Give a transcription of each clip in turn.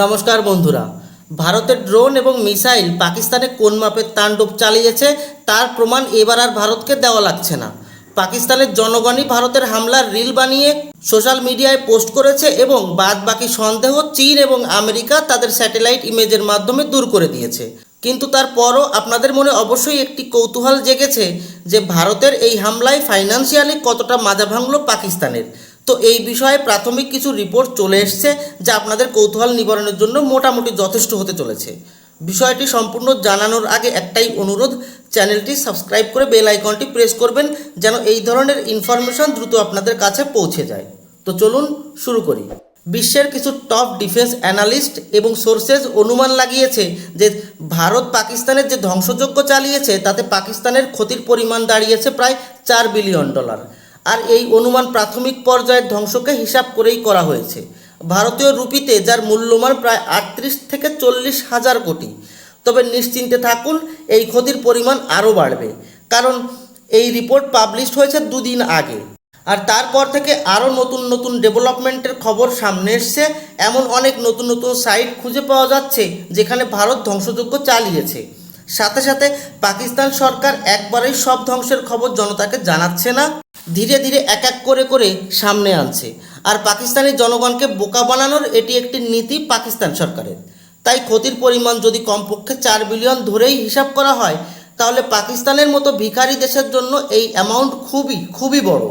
নমস্কার বন্ধুরা। ভারতের ড্রোন এবং মিসাইল পাকিস্তানে কোন মাপের তাণ্ডব চালিয়েছে তার প্রমাণ এবার আর ভারতকে দেওয়া লাগছে না। পাকিস্তানের জনগণই ভারতের হামলার রিল বানিয়ে সোশ্যাল মিডিয়ায় পোস্ট করেছে এবং বাদ বাকি সন্দেহ চীন এবং আমেরিকা তাদের স্যাটেলাইট ইমেজের মাধ্যমে দূর করে দিয়েছে। কিন্তু তারপরও আপনাদের মনে অবশ্যই একটি কৌতূহল জেগেছে যে ভারতের এই হামলায় ফাইন্যান্সিয়ালি কতটা মাজা ভাঙল পাকিস্তানের। তো এই বিষয়ে প্রাথমিক কিছু রিপোর্ট চলে এসছে যা আপনাদের কৌতূহল নিবারণের জন্য মোটামুটি যথেষ্ট হতে চলেছে। বিষয়টি সম্পূর্ণ জানানোর আগে একটাই অনুরোধ, চ্যানেলটি সাবস্ক্রাইব করে বেল আইকনটি প্রেস করবেন যেন এই ধরনের ইনফরমেশন দ্রুত আপনাদের কাছে পৌঁছে যায়। তো চলুন শুরু করি। বিশ্বের কিছু টপ ডিফেন্স অ্যানালিস্ট এবং সোর্সেস অনুমান লাগিয়েছে যে ভারত পাকিস্তানের যে ধ্বংসযজ্ঞ চালিয়েছে, তাতে পাকিস্তানের ক্ষতির পরিমাণ দাঁড়িয়েছে প্রায় চার বিলিয়ন ডলার আর এই অনুমান প্রাথমিক পর্যায়ের ধ্বংসকে হিসাব করেই করা হয়েছে। ভারতীয় রুপিতে যার মূল্যমান প্রায় আটত্রিশ থেকে চল্লিশ হাজার কোটি। তবে নিশ্চিন্তে থাকুন, এই ক্ষতির পরিমাণ আরও বাড়বে। কারণ এই রিপোর্ট পাবলিশড হয়েছে দুদিন আগে। আর তারপর থেকে আরও নতুন নতুন ডেভেলপমেন্টের খবর সামনে এসছে। এমন অনেক নতুন নতুন সাইট খুঁজে পাওয়া যাচ্ছে, যেখানে ভারত ধ্বংসযজ্ঞ চালিয়েছে। সাথে সাথে পাকিস্তান সরকার একবারেই সব ধ্বংসের খবর জনতাকে জানাচ্ছে না। ধীরে ধীরে এক এক করে করে সামনে আনছে। আর পাকিস্তানি জনগণকে বোকা বানানোর এটি একটি নীতি পাকিস্তান সরকারের। তাই ক্ষতির পরিমাণ যদি কমপক্ষে চার বিলিয়ন ধরেই হিসাব করা হয়, তাহলে পাকিস্তানের মতো ভিখারি দেশের জন্য এই অ্যামাউন্ট খুবই খুবই বড়।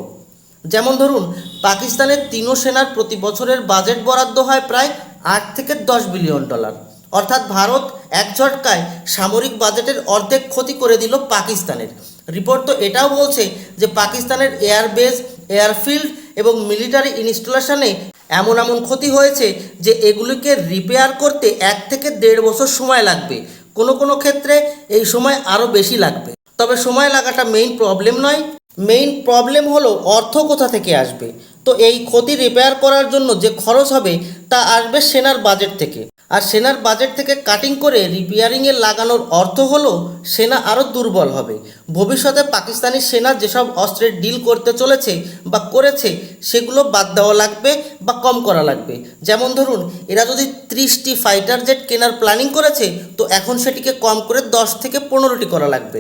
যেমন ধরুন, পাকিস্তানের তিনও সেনার প্রতি বছরের বাজেট বরাদ্দ হয় প্রায় আট থেকে দশ বিলিয়ন ডলার অর্থাৎ ভারত এক ঝটকায় সামরিক বাজেটের অর্ধেক ক্ষতি করে দিল পাকিস্তানের। রিপোর্ট তো এটাও বলছে যে পাকিস্তানের এয়ারবেস, এয়ারফিল্ড এবং মিলিটারি ইনস্টলেশনে এমন এমন ক্ষতি হয়েছে যে এগুলিকে রিপেয়ার করতে এক থেকে দেড় বছর সময় লাগবে। কোনো কোনো ক্ষেত্রে এই সময় আরও বেশি লাগবে। তবে সময় লাগাটা মেইন প্রবলেম নয়। মেইন প্রবলেম হলো অর্থ কোথা থেকে আসবে। তো এই ক্ষতি রিপেয়ার করার জন্য যে খরচ হবে তা আসবে সেনার বাজেট থেকে। আর সেনার বাজেট থেকে কাটিং করে রিপেয়ারিংয়ে লাগানোর অর্থ হলো, সেনা আরও দুর্বল হবে। ভবিষ্যতে পাকিস্তানি সেনা যেসব অস্ত্রের ডিল করতে চলেছে বা করেছে, সেগুলো বাদ দেওয়া লাগবে বা কম করা লাগবে। যেমন ধরুন, এরা যদি ত্রিশটি ফাইটার জেট কেনার প্ল্যানিং করেছে, তো এখন সেটিকে কম করে দশ থেকে পনেরোটি করা লাগবে।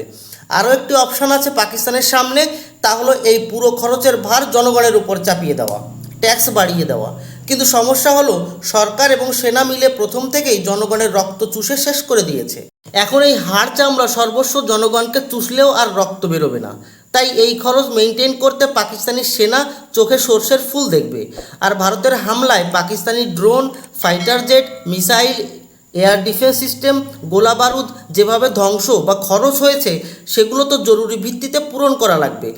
আরও একটি অপশান আছে পাকিস্তানের সামনে, তা হলো এই পুরো খরচের ভার জনগণের উপর চাপিয়ে দেওয়া। ট্যাক্স বাড়িয়ে দেওয়া। কিন্তু সমস্যা হলো, সরকার এবং সেনা মিলে প্রথম থেকেই জনগণের রক্ত চুষে শেষ করে দিয়েছে। এখন এই হাড় চামড়া সর্বস্ব জনগণকে চুষলেও আর রক্ত বেরোবে না। তাই এই খরচ মেনটেন করতে পাকিস্তানি সেনা চোখে সর্ষের ফুল দেখবে। আর ভারতের হামলায় Pakistani drone fighter jet missile air defence system গোলা বারুদ যেভাবে ধ্বংস বা খরচ হয়েছে, সেগুলো তো জরুরি ভিত্তিতে পূরণ করা লাগবে।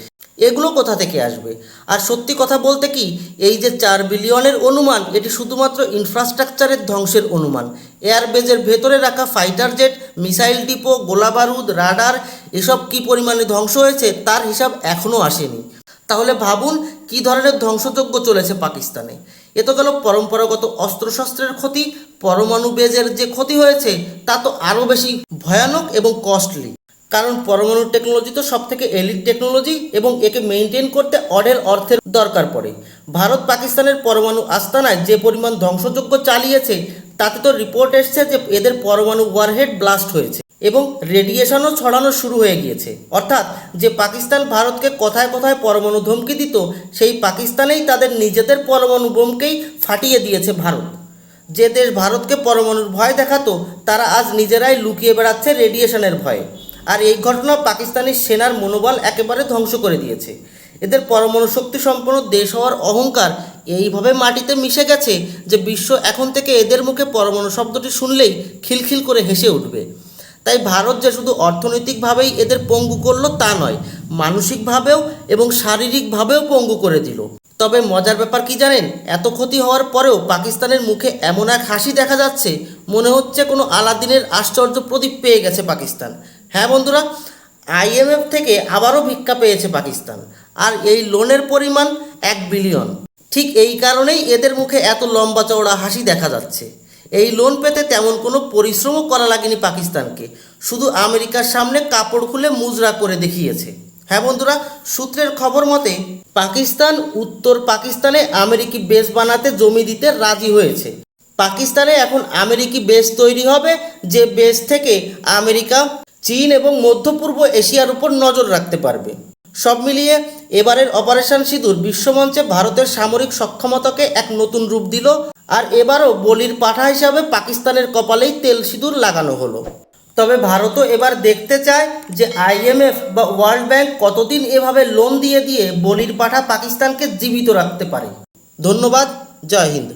এগুলো কোথা থেকে আসবে? আর সত্যি কথা বলতে কি, এই যে চার বিলিয়নের অনুমান, এটি শুধুমাত্র ইনফ্রাস্ট্রাকচারের ধ্বংসের অনুমান। এয়ারবেজের ভেতরে রাখা ফাইটার জেট মিসাইল ডিপো গোলা বারুদ রাডার এসব কী পরিমাণে ধ্বংস হয়েছে, তার হিসাব এখনও আসেনি। তাহলে ভাবুন, কী ধরনের ধ্বংসযজ্ঞ চলেছে পাকিস্তানে? এ তো গেল পরম্পরাগত অস্ত্রশস্ত্রের ক্ষতি, পরমাণু বেজের যে ক্ষতি হয়েছে, তা তো আরও বেশি ভয়ানক এবং কস্টলি কারণ পরমাণু টেকনোলজি তো সব থেকে এলিট টেকনোলজি এবং একে মেনটেন করতে অডের অর্থের দরকার পড়ে। ভারত পাকিস্তানের পরমাণু আস্তানায় যে পরিমাণ ধ্বংসযজ্ঞ চালিয়েছে, তাতে তো রিপোর্ট এসছে যে এদের পরমাণু ওয়ারহেড ব্লাস্ট হয়েছে এবং রেডিয়েশনও ছড়ানো শুরু হয়ে গিয়েছে। অর্থাৎ যে পাকিস্তান ভারতকে কথায় কথায় পরমাণু ধমকি দিত, সেই পাকিস্তানেই তাদের নিজেদের পরমাণু বোমকেই ফাটিয়ে দিয়েছে ভারত। যে দেশ ভারতকে পরমাণুর ভয় দেখাতো, তারা আজ নিজেরাই লুকিয়ে বেড়াচ্ছে রেডিয়েশনের ভয়ে। আর এই ঘটনা পাকিস্তানি সেনার মনোবল একেবারে ধ্বংস করে দিয়েছে। এদের পরমাণু শক্তি সম্পন্ন দেশ হওয়ার অহংকার এইভাবে মাটিতে মিশে গেছে যে বিশ্ব এখন থেকে এদের মুখে পরমাণু শব্দটি শুনলেই খিলখিল করে হেসে উঠবে। তাই ভারত যে শুধু অর্থনৈতিকভাবেই এদের পঙ্গু করল তা নয়, মানসিকভাবেও এবং শারীরিকভাবেও পঙ্গু করে দিল। তবে মজার ব্যাপার কি জানেন? এত ক্ষতি হওয়ার পরেও পাকিস্তানের মুখে এমন এক হাসি দেখা যাচ্ছে, মনে হচ্ছে কোনো আলাদিনের আশ্চর্য প্রদীপ পেয়ে গেছে পাকিস্তান। হ্যাঁ বন্ধুরা আইএমএফ থেকে আবারও ভিক্ষা পেয়েছে পাকিস্তান, আর এই লোনের পরিমাণ এক বিলিয়ন ঠিক এই কারণেই এদের মুখে এত লম্বা চওড়া হাসি দেখা যাচ্ছে। এই লোন পেতে তেমন কোনো পরিশ্রমও করা লাগেনি পাকিস্তানকে, শুধু আমেরিকার সামনে কাপড় খুলে মুজরা করে দেখিয়েছে। হ্যাঁ বন্ধুরা, সূত্রের খবর মতে, পাকিস্তান উত্তর পাকিস্তানে আমেরিকি বেস বানাতে জমি দিতে রাজি হয়েছে। পাকিস্তানে এখন আমেরিকি বেস তৈরি হবে, যে বেস থেকে আমেরিকা চীন এবং মধ্যপূর্ব এশিয়ার উপর নজর রাখতে পারবে। সব মিলিয়ে এবারের অপারেশন সিঁদুর বিশ্বমঞ্চে ভারতের সামরিক সক্ষমতাকে এক নতুন রূপ দিল আর এবারও বলির পাঠা হিসাবে পাকিস্তানের কপালেই তেল সিঁদুর লাগানো হলো। তবে ভারতও এবার দেখতে চায় যে আইএমএফ বা ওয়ার্ল্ড ব্যাংক কতদিন এভাবে লোন দিয়ে দিয়ে বলির পাঠা পাকিস্তানকে জীবিত রাখতে পারে। ধন্যবাদ, জয় হিন্দ।